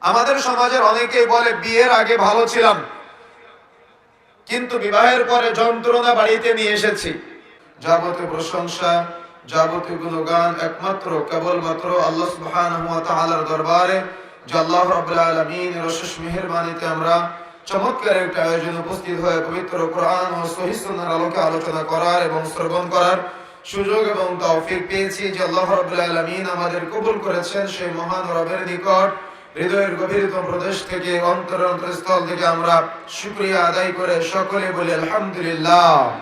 আমাদের সমাজের অনেকেই বলে, বিয়ের আগে ভালো ছিলাম। কিন্তু বিবাহের পরে যন্ত্রণা বাড়িতে নিয়ে এসেছি। যাবতীয় প্রশংসা, যাবতীয় গুণগান একমাত্র, কেবলমাত্র আল্লাহ তাআলার দরবারে আমরা চমৎকার একটা আয়োজন উপস্থিত হয়ে পবিত্র কোরআন ও সহিহ সুন্নাহর আলোকে আলোচনা করার এবং শ্রবণ করার সুযোগ এবং তৌফিক পেয়েছি যে আল্লাহ আমাদের কবুল করেছেন সেই মহান রবের নিকট। হৃদয়ের গভীরতম প্রদেশ থেকে অন্তর অন্তরস্থল থেকে আমরা শুকরিয়া আদায় করে সকলে বলি আলহামদুলিল্লাহ।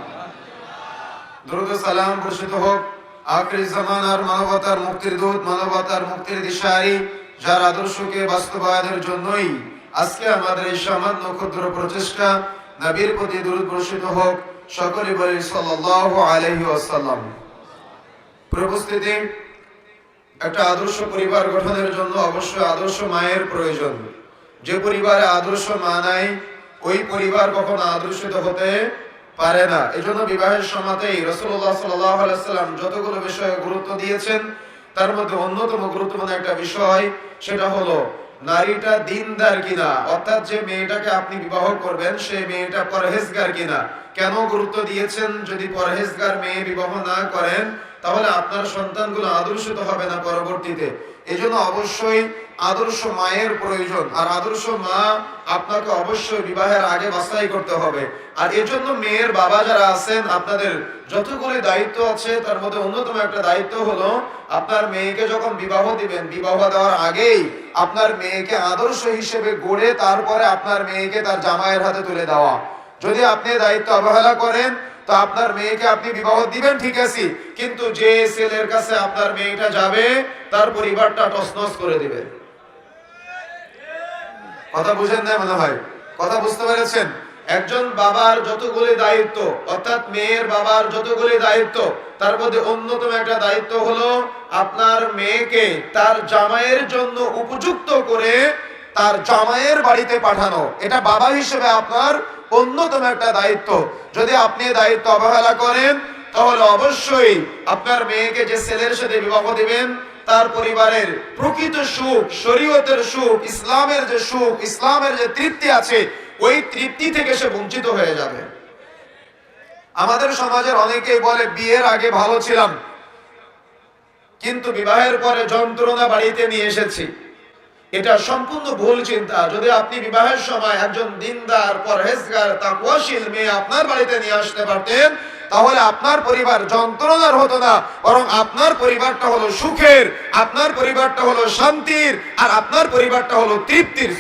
দ্রুত সালাম বর্ষিত হোক। আখরি জামানার মানবতার মুক্তির দূত, মানবতার মুক্তির দিশারি, যার আদর্শকে বাস্তবায়নের জন্যই আজকে আমাদের এই সামান্য ক্ষুদ্র প্রচেষ্টা নবীর প্রতি দূর বর্ষিত হোক। সকলে বলি সাল্লাল্লাহু আলাইহি ওয়াসাল্লাম। উপস্থিতি একটা আদর্শ পরিবার গঠনের জন্য অবশ্যই আদর্শ মায়ের প্রয়োজন। যে পরিবারে আদর্শ মা নাই, ওই পরিবার কখনো আদর্শিত হতে পারে না। এই জন্য বিবাহের সময়তেই রসুল্লাহ সাল্লাম যতগুলো বিষয়ে গুরুত্ব দিয়েছেন, তার মধ্যে অন্যতম গুরুত্বপূর্ণ একটা বিষয়, সেটা হলো, নারীটা দিনদার কিনা? অর্থাৎ যে মেয়েটাকে আপনি বিবাহ করবেন, সেই মেয়েটা পরহেজগার কিনা? কেন গুরুত্ব দিয়েছেন? যদি পরহেজগার মেয়ে বিবাহ না করেন তাহলে আপনার সন্তানগুলো আদর্শিত হবে না পরবর্তীতে। এজন্য অবশ্যই আদর্শ মায়ের প্রয়োজন। আর আদর্শ মা আপনাকে অবশ্যই বিবাহের আগে বাছাই করতে হবে। আর এজন্য মেয়ের বাবা যারা আছেন, আপনাদের যতগুলি দায়িত্ব আছে, তার মধ্যে অন্যতম একটা দায়িত্ব হলো, আপনার মেয়েকে যখন বিবাহ দিবেন, বিবাহ দেওয়ার আগেই আপনার মেয়েকে আদর্শ হিসেবে গড়ে তারপরে আপনার মেয়েকে তার জামাইয়ের হাতে তুলে দেওয়া। যদি আপনি দায়িত্ব অবহেলা করেন তো আপনার মেয়েকে আপনি বিবাহ দিবেন, ঠিক আছে। কিন্তু যে ছেলের কাছে আপনার মেয়েটা যাবে, তার পরিবারটা টসনস করে দিবে। কথা বুঝেন না মনে হয়? কথা বুঝতে পেরেছেন? একজন বাবার যতগুলি দায়িত্ব, অর্থাৎ মেয়ের বাবার যতগুলি দায়িত্ব, তার মধ্যে অন্যতম একটা দায়িত্ব হলো আপনার মেয়েকে তার জামাইয়ের জন্য উপযুক্ত করে তার জামাইয়ের বাড়িতে পাঠানো। এটা বাবা হিসেবে আপনার অন্যতম একটা দায়িত্ব। যদি আপনি দায়িত্ব অবহেলা করেন, তাহলে অবশ্যই আপনার মেয়েকে যে ছেলের সাথে বিবাহ দিবেন, তার পরিবারের প্রকৃত সুখ, শরীয়তের সুখ, ইসলামের যে সুখ, ইসলামের যে তৃপ্তি আছে, ওই তৃপ্তি থেকে সে বঞ্চিত হয়ে যাবে। আমাদের সমাজের অনেকেই বলে, বিয়ের আগে ভালো ছিলাম, কিন্তু বিবাহের পরে যন্ত্রণা বাড়িতে নিয়ে এসেছি। এটা সম্পূর্ণ ভুল চিন্তা। যদি আপনি বিবাহের সময় একজন দিনদার, পরহেজগার, তাকওয়াশীল মেয়ে আপনার বাড়িতে নিয়ে আসতে পারতেন, তাহলে আপনার পরিবার যন্ত্রণার হতো না, বরং আপনার পরিবারটা হলো সুখের, আপনার পরিবারটা হলো শান্তির, আর আপনার পরিবারটা হলো তৃপ্তির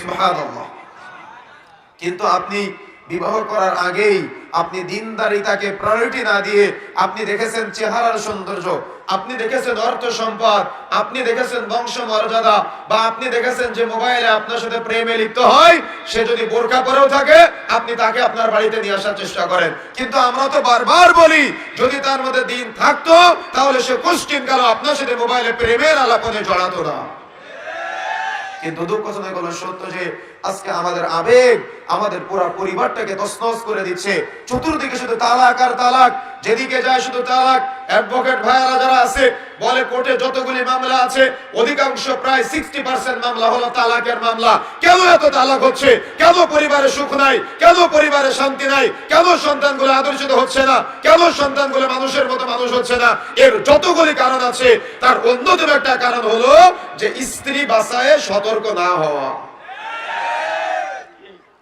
কিন্তু আপনি বিবাহ করার আগেই আপনি দিনদারিতাকে প্রায়োরিটি না দিয়ে আপনি দেখেছেন চেহারার সৌন্দর্য। আপনি দেখেছেন অর্থ সম্পদ, আপনি দেখেছেন বংশ মর্যাদা বা আপনি দেখেছেন যে মোবাইলে আপনার সাথে প্রেমে লিপ্ত হয়, সে যদি বোরকা করেও থাকে, আপনি তাকে আপনার বাড়িতে নিয়ে আসার চেষ্টা করেন। কিন্তু আমরা তো বারবার বলি, যদি তার মধ্যে দিন থাকতো, তাহলে সে কোশ্চিন কালো আপনার সাথে মোবাইলে প্রেমের আলাপনে জড়াতো না। কিন্তু দুঃখজনক হলো সত্য যে, আজকে আমাদের আবেগ আমাদের পুরো পরিবারটাকে তছনছ করে দিচ্ছে। চতুর্দিকে শুধু তালাক আর তালাক যেদিকে যায় শুধু তালাক। অ্যাডভোকেট ভাইয়ারা যারা আছে, বলে কোর্টে যতগুলি মামলা আছে, অধিকাংশ প্রায় সিক্সটি পার্সেন্ট মামলা হলো তালাকের মামলা। কেন এত তালাক হচ্ছে? কেন পরিবারে সুখ নাই? কেন পরিবারে শান্তি নাই? কেন সন্তানগুলো আদর্শিত হচ্ছে না? কেন সন্তানগুলো মানুষের মতো মানুষ হচ্ছে না? এর যতগুলি কারণ আছে, তার অন্যতম একটা কারণ হলো যে স্ত্রী বাসায় সতর্ক না হওয়া।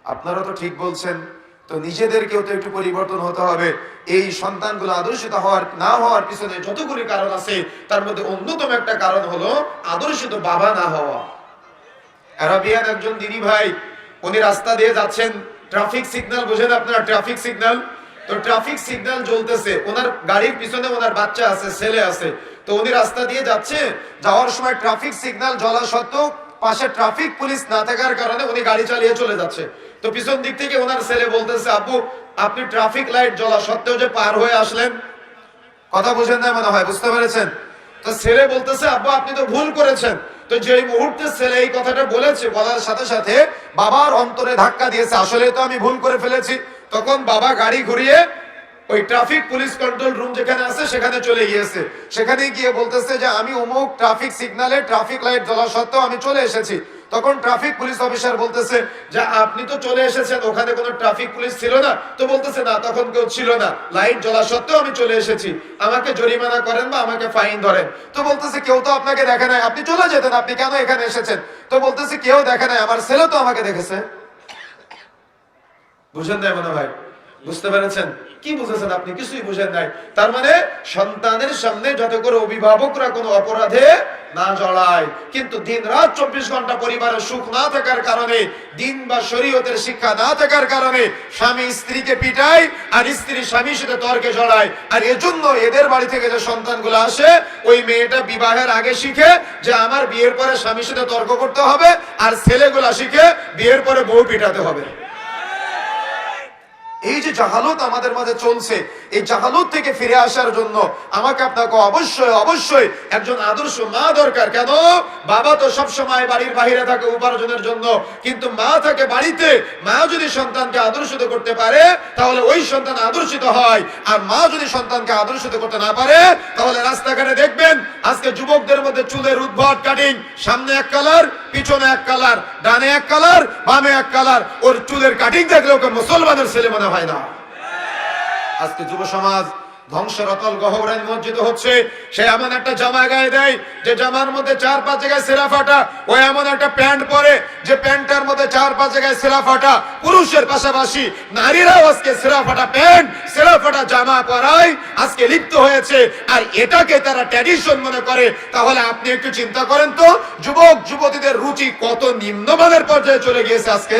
আপনারা তো ঠিক বলছেন তো নিজেদেরকেও তো একটু পরিবর্তন হতে হবে। এই সন্তানগুলো আদর্শিত হওয়ার, না হওয়ার পিছনে যতগুলি কারণ আছে, তার মধ্যে অন্যতম একটা কারণ হলো আদর্শিত বাবা না হওয়া। অ্যারাবিয়ান একজন দিনী ভাই, উনি রাস্তা দিয়ে যাচ্ছেন ট্রাফিক সিগন্যাল বুঝেন আপনারা ট্রাফিক সিগন্যাল তো ট্রাফিক সিগন্যাল জ্বলতেছে, ওনার গাড়ির পিছনে ওনার বাচ্চা আছে, ছেলে আছে। তো উনি রাস্তা দিয়ে যাচ্ছে, যাওয়ার সময় ট্রাফিক সিগন্যাল জ্বলা সত্ত্বেও পাশে ট্রাফিক পুলিশ না থাকার কারণে উনি গাড়ি চালিয়ে চলে যাচ্ছে। তো পিছন দিক থেকে ওনার ছেলে বলতেছে আব্বু আপনি ট্রাফিক লাইট জ্বলা সত্ত্বেও যে পার হয়ে আসলেন? কথা বুঝেন না মনে হয়, বুঝতে পেরেছেন? তো ছেলে বলতেছে আব্বু আপনি তো ভুল করেছেন। তো যেই মুহূর্তে ছেলে এই কথাটা বলেছে, বলার সাথে সাথে বাবার অন্তরে ধাক্কা দিয়েছে আসলে তো আমি ভুল করে ফেলেছি। তখন বাবা গাড়ি ঘুরিয়ে ওই ট্রাফিক পুলিশ কন্ট্রোল রুম যেখানে আছে, সেখানে চলে গিয়েছে। সেখানে গিয়ে বলতেছে যে, আমি অমুক ট্রাফিক সিগনালে ট্রাফিক লাইট জ্বলা সত্ত্বেও আমি চলে এসেছি। তখন ট্রাফিক পুলিশ অফিসার বলতেছে যে, আপনি তো চলে এসেছেন, ওখানে কোনো ট্রাফিক পুলিশ ছিল না? তো বলতেছে, না, তখন কেউ ছিল না। লাইট জ্বলা সত্ত্বেও আমি চলে এসেছি। আমাকে জরিমানা করেন বা আমাকে ফাইন ধরেন। তো বলতেছে, কেউ তো আপনাকে দেখে নাই। আপনি চলে যেতেন, আপনি কেন এখানে এসেছেন? তো বলতেছে, কেউ দেখে নাই। আমার ছেলে তো আমাকে দেখেছে। বুঝেন নাই মনে ভাই বুঝতে পেরেছেন? কি বুঝেছেন আপনি? কিছুই বুঝেন নাই। তার মানে সন্তানের সামনে যাতে করে অভিভাবকরা কোনো অপরাধে না জড়ায়। কিন্তু দিন রাত চব্বিশ ঘণ্টা পরিবারের সুখ না থাকার কারণে, দিন বা শরীয়তের শিক্ষা না থাকার কারণে স্বামী স্ত্রীকে পিটায় আর স্ত্রী স্বামীর সাথে তর্কে জড়ায়। আর এজন্য এদের বাড়ি থেকে যে সন্তানগুলো আসে, ওই মেয়েটা বিবাহের আগে শিখে যে আমার বিয়ের পরে স্বামীর সাথে তর্ক করতে হবে আর ছেলেগুলা শিখে বিয়ের পরে বউ পিটাতে হবে। এই যে জাহালত আমাদের মাঝে চলছে, এই জাহালত থেকে ফিরে আসার জন্য আমাকে আপনাকে অবশ্যই অবশ্যই একজন আদর্শ মা দরকার। কেন? বাবা তো সব সময় বাড়ির বাইরে থাকে উপার্জনের জন্য, কিন্তু মা থাকে বাড়িতে। মা যদি সন্তানকে আদর্শিত করতে পারে, তাহলে ওই সন্তান আদর্শিত হয়। আর মা যদি সন্তানকে আদর্শিত করতে না পারে, তাহলে রাস্তাঘাটে দেখবেন, আজকে যুবকদের মধ্যে চুলের উদ্ভট কাটিং সামনে এক কালার পিছনে এক কালার, ডানে এক কালার, বামে এক কালার। ওর চুলের কাটিং দেখলে ওকে মুসলমানের ছেলে মনে হয় না। আজকে যুব সমাজ ধ্বংসের অতল গহবরান মসজিদ হচ্ছে, সে এমন একটা জামা গায়ে দেয়, যে জামার মধ্যে চার পাঁচ জায়গায় সেরা ফাটা, ও এমন একটা প্যান্ট পরে, যে প্যান্টের মধ্যে চার পাঁচ জায়গায় সেরা ফাটা, পুরুষের পাশাপাশি নারীরাও আজকে সেরা ফাটা প্যান্ট, সেরা ফাটা জামা পরায় আজকে লিপ্ত হয়েছে, আর এটাকে তারা ট্র্যাডিশন মনে করে। তাহলে আপনি একটু চিন্তা করেন তো, যুবক, যুবতীদের রুচি কত নিম্নমানের পর্যায়ে চলে গিয়েছে আজকে?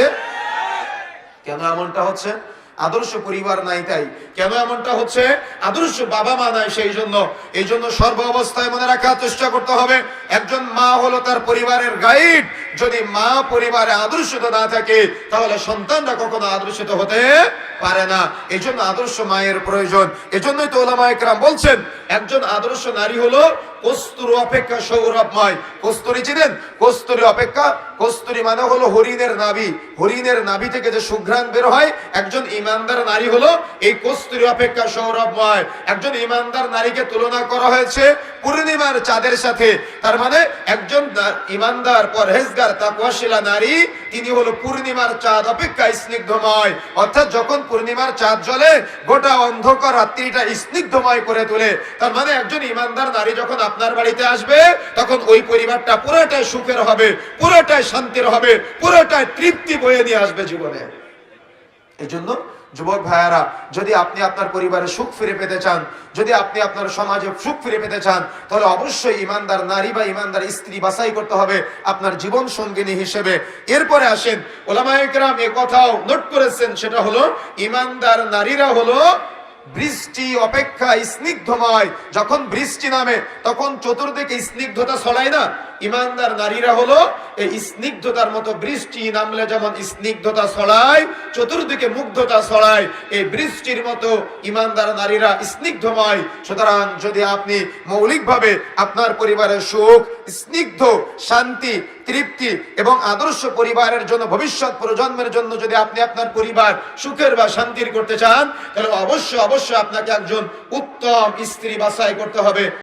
কেন এমনটা হচ্ছে? আদর্শ পরিবার নাই তাই। কেন এমনটা হচ্ছে? আদর্শ বাবা মা নাই সেই জন্য। এই জন্য সর্ব অবস্থায় মনে রাখার চেষ্টা করতে হবে। একজন মা হলো তার পরিবারের গাইড যদি মা পরিবারে আদর্শিত না থাকে, তাহলে সন্তানরা কখনো আদর্শিত হতে পারে না। এই জন্য আদর্শ মায়ের প্রয়োজন। এজন্যই তো ওলামা একরাম বলছেন, একজন আদর্শ নারী হলো কস্তুর অপেক্ষা সৌরভময় কস্তুরি চিনেন? কস্তুরি অপেক্ষা? কস্তুরি মানে হলো হরিণের নাভি। হরিণের নাভি থেকে যে সুঘ্রাণ বের হয়, একজন ইমানদার নারী হলো এই কস্তুরি অপেক্ষা সৌরভময় একজন ইমানদার নারীকে তুলনা করা হয়েছে পূর্ণিমার চাঁদের সাথে। তার মানে একজন ইমানদার, পরহেজগার, তাকওয়াশিলা নারী, তিনি হলো পূর্ণিমার চাঁদ অপেক্ষা স্নিগ্ধময় অর্থাৎ যখন পূর্ণিমার চাঁদ জ্বলে, গোটা অন্ধকার রাত্রিটা স্নিগ্ধময় করে তোলে। তার মানে একজন ইমানদার নারী যখন আপনার বাড়িতে আসবে, তখন ওই পরিবারটা পুরোটাই সুখের হবে, পুরোটাই শান্তির হবে, পুরোটাই তৃপ্তি বয়ে নিয়ে আসবে জীবনে। এই জন্য যুবক ভাইয়ারা, যদি আপনি আপনার পরিবারে সুখ ফিরে পেতে চান, যদি আপনি আপনার সমাজে সুখ ফিরে পেতে চান, তাহলে অবশ্যই ইমানদার নারী বা ইমানদার স্ত্রী বাছাই করতে হবে আপনার জীবন সঙ্গিনী হিসেবে। এরপরে আসেন ওলামায়করাম এ কথাও নোট করেছেন, সেটা হলো, ইমানদার নারীরা হলো বৃষ্টি অপেক্ষা স্নিগ্ধময়। যখন বৃষ্টি নামে তখন চতুর্দিকে স্নিগ্ধতা ছড়ায় না? ইমানদার নারীরা হলো এই স্নিগ্ধতার মতো বৃষ্টি নামলে যেমন স্নিগ্ধতা ছড়ায়, চতুর্দিকে মুগ্ধতা ছড়ায়, এই বৃষ্টির মতো ইমানদার নারীরা স্নিগ্ধময়। সুতরাং যদি আপনি মৌলিকভাবে আপনার পরিবারের সুখ, স্নিগ্ধ, শান্তি, তৃপ্তি এবং আদর্শ পরিবারের জন্য ভবিষ্যৎ প্রজন্মের জন্য যদি আপনি আপনার পরিবার সুখের বা শান্তির করতে চান, তাহলে অবশ্যই অবশ্যই আপনাকে একজন উত্তম স্ত্রী বাছাই করতে হবে।